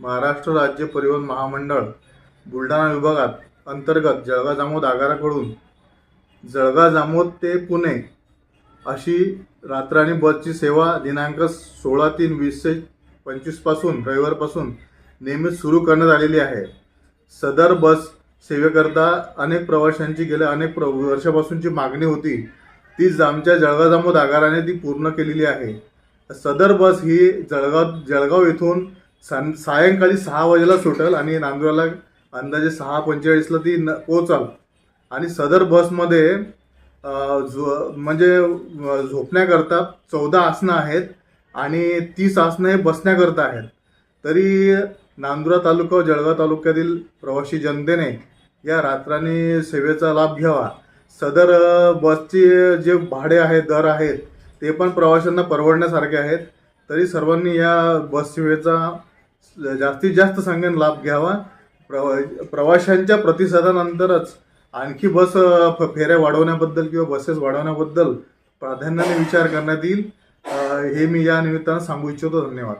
महाराष्ट्र राज्य परिवहन महामंडळ बुलढाणा विभागात अंतर्गत जळगाव जामोद आगाराकडून. जळगाव जामोद ते पुणे अशी रात्राणी बसची सेवा दिनांक सोळा तीन वीसशे पंचवीसपासून रविवारपासून नियमित सुरू करण्यात आलेली आहे. सदर बस सेवेकरता अनेक प्रवाशांची गेल्या अनेक प्र वर्षापासूनची मागणी होती. तीच आमच्या जळगाव जामोद आगाराने ती पूर्ण केलेली आहे. सदर बस ही जळगाव जळगाव येथून सं सायंकाळी सहा वाजेला सुटेल आणि नांदुराला अंदाजे सहा पंचेचाळीसला ती न पोचाल आणि सदर बसमध्ये झो म्हणजे झोपण्याकरता चौदा आसनं आहेत आणि तीस आसनं हे बसण्याकरता आहेत. तरी नांदुरा तालुका जळगाव तालुक्यातील प्रवासी जनतेने या रात्रानी सेवेचा लाभ घ्यावा. सदर बसचे जे भाडे आहेत दर आहेत ते पण प्रवाशांना परवडण्यासारखे आहेत. तरी सर्वांनी या बस सेवेचा जास्तीत जास्त संख्येने लाभ घ्यावा. प्रवा प्रवाशांच्या प्रतिसादानंतरच आणखी बस फ- फेऱ्या वाढवण्याबद्दल किंवा बसेस वाढवण्याबद्दल प्राधान्याने विचार करण्यात येईल. हे मी या निमित्तानं सांगू इच्छितो. धन्यवाद.